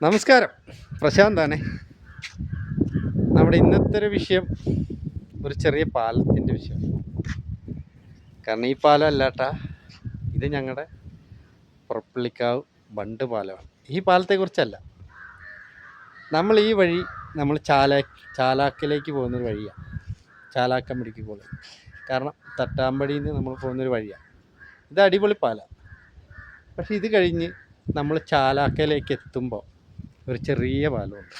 നമസ്കാരം. പ്രശാന്താണ് നമ്മുടെ ഇന്നത്തെ ഒരു വിഷയം ഒരു ചെറിയ പാലത്തിന്റെ വിഷയം. കാരണം ഈ പാലം അല്ലാട്ട ഇത് ഞങ്ങളുടെ പുറപ്പള്ളിക്കാവ് ബണ്ട് പാലമാണ്. ഈ പാലത്തെക്കുറിച്ചല്ല നമ്മൾ ഈ വഴി നമ്മൾ ചാല ചാലാക്കിലേക്ക് പോകുന്നൊരു വഴിയാണ് ചാലാക്കമ്പടിക്ക് പോകുന്നത് കാരണം തട്ടാമ്പടിയിൽ നിന്ന് നമ്മൾ പോകുന്നൊരു വഴിയാണ് ഇത് അടിപൊളി പാലമാണ് പക്ഷെ ഇത് കഴിഞ്ഞ് നമ്മൾ ചാലാക്കയിലേക്ക് എത്തുമ്പോൾ ഒരു ചെറിയ പാലമുണ്ട്.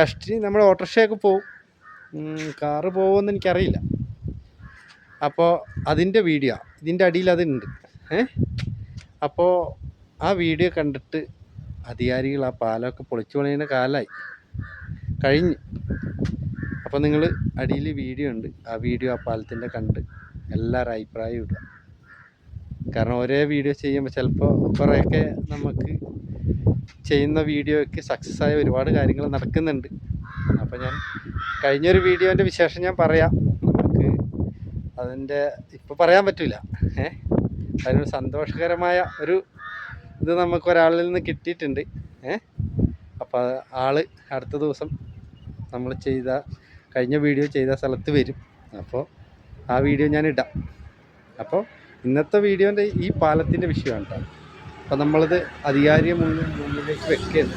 കഷ്ടി നമ്മൾ ഓട്ടോറിക്ഷയൊക്കെ പോവും. കാറ് പോകുമെന്ന് എനിക്കറിയില്ല. അപ്പോൾ അതിന്റെ വീഡിയോ ഇതിന്റെ അടിയിൽ അതുണ്ട്. ഏ? അപ്പോൾ ആ വീഡിയോ കണ്ടിട്ട് അധികാരികൾ ആ പാലമൊക്കെ പൊളിച്ചു പണിയുന്ന കാലമായി കഴിഞ്ഞ്. അപ്പോൾ നിങ്ങൾ അടിയിൽ വീഡിയോ ഉണ്ട്. ആ വീഡിയോ ആ പാലത്തിന്റെ കണ്ട് എല്ലാവരും അഭിപ്രായം ഇടുക. കാരണം ഒരേ വീഡിയോ ചെയ്യുമ്പോൾ ചിലപ്പോൾ കുറേയൊക്കെ നമുക്ക് ചെയ്യുന്ന വീഡിയോയ്ക്ക് സക്സസ് ആയ ഒരുപാട് കാര്യങ്ങൾ നടക്കുന്നുണ്ട്. അപ്പോൾ ഞാൻ കഴിഞ്ഞൊരു വീഡിയോന്റെ വിശേഷം ഞാൻ പറയാം. നമുക്ക് അതിന്റെ ഇപ്പോൾ പറയാൻ പറ്റില്ല ഏഹ് അതിനൊരു സന്തോഷകരമായ ഒരു ഇത് നമുക്ക് ഒരാളിൽ നിന്ന് കിട്ടിയിട്ടുണ്ട്. ഏഹ് അപ്പോൾ ആൾ അടുത്ത ദിവസം നമ്മൾ ചെയ്ത കഴിഞ്ഞ വീഡിയോ ചെയ്ത സ്ഥലത്ത് വരും. അപ്പോൾ ആ വീഡിയോ ഞാൻ ഇടാം. അപ്പോൾ ഇന്നത്തെ വീഡിയോന്റെ ഈ പാലത്തിന്റെ വിഷയമാണ് കേട്ടോ അപ്പോൾ നമ്മളത് അധികാരിയെ മുന്നിൽ മുന്നിലേക്ക് വെക്കുകയാണ്.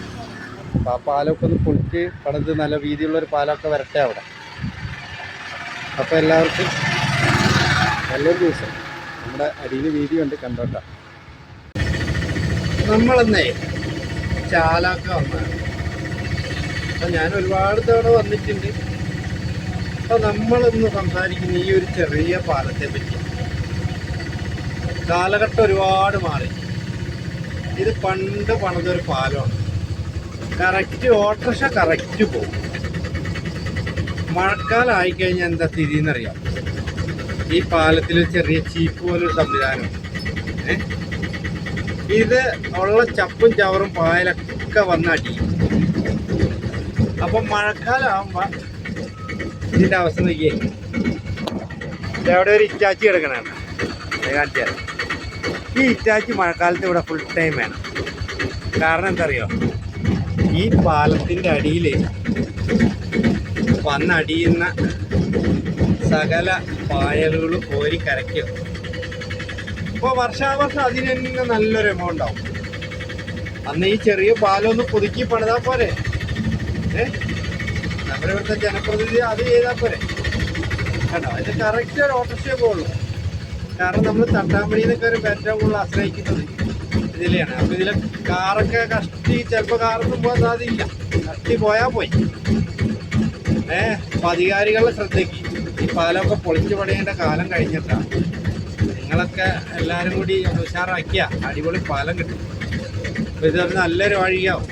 അപ്പം ആ പാലമൊക്കെ ഒന്ന് പൊളിച്ച് പണിത് നല്ല വീതിയുള്ളൊരു പാലമൊക്കെ വരട്ടെ അവിടെ. അപ്പോൾ എല്ലാവർക്കും നല്ലൊരു ദിവസം. നമ്മുടെ അടിയിൽ വീതി ഉണ്ട് കണ്ടോട്ടാ. നമ്മളെന്നേ ചാലാക്ക വന്നതാണ് അപ്പം ഞാൻ ഒരുപാട് തവണ വന്നിട്ടുണ്ട്. അപ്പോൾ നമ്മളിന്ന് സംസാരിക്കുന്ന ഈ ഒരു ചെറിയ പാലത്തെ പറ്റി കാലഘട്ടം ഒരുപാട് മാറി. ഇത് പണ്ട് പണിതൊരു പാലമാണ്. കറക്റ്റ് ഓട്ടോറിക്ഷ കറക്റ്റ് പോകും മഴക്കാലം ആയിക്കഴിഞ്ഞാൽ എന്താ സ്ഥിതി എന്നറിയാം ഈ പാലത്തിൽ ചെറിയ ചീപ്പ് പോലൊരു സംവിധാനം. ഇത് ഉള്ള ചപ്പും ചവറും പായലൊക്കെ വന്ന അടിയും അപ്പം മഴക്കാലം ആകുമ്പോൾ ഇതിന്റെ അവസ്ഥ നോക്കിയേ. എവിടെ ഒരു ഇറ്റാച്ചി കിടക്കണേ കാണിച്ചു ഈ ഇറ്റാച്ചി മഴക്കാലത്ത് ഇവിടെ ഫുൾ ടൈം വേണം. കാരണം എന്താ അറിയോ ഈ പാലത്തിന്റെ അടിയിൽ വന്നടിയുന്ന സകല പായലുകളും കോരി കരയ്ക്കും. ഇപ്പോൾ വർഷാവർഷം അതിന് തന്നെ നല്ലൊരു എമൗണ്ട് ആവും അന്ന് ഈ ചെറിയ പാലം ഒന്ന് പുതുക്കി പണിതാൽ പോരെ. ഏ? നമ്മുടെ ഇവിടുത്തെ ജനപ്രതിനിധി അത് ചെയ്താൽ പോരെ. കേട്ടോ ഇത് കറക്റ്റ് ഒരു ഓട്ടോറിക്ഷയെ പോകുള്ളൂ കാരണം നമ്മൾ തട്ടാമ്പടിന്നൊക്കെ ഒരു ഏറ്റവും കൂടുതൽ ആശ്രയിക്കുന്നത് ഇതിലെയാണ്. അപ്പോൾ ഇതിലെ കാറൊക്കെ കഷ്ടി ചിലപ്പോൾ കാറൊന്നും പോകാൻ സാധ്യതയില്ല. കഷ്ടി പോയാൽ പോയി. ഏ അപ്പം അധികാരികളുടെ ശ്രദ്ധയ്ക്ക് ഈ പാലമൊക്കെ പൊളിച്ചു പണിയേണ്ട കാലം കഴിഞ്ഞിട്ടാണ് നിങ്ങളൊക്കെ എല്ലാവരും കൂടി ഉഷാറാക്കിയ അടിപൊളി പാലം കിട്ടും. അപ്പോൾ ഇതൊരു നല്ലൊരു വഴിയാവും.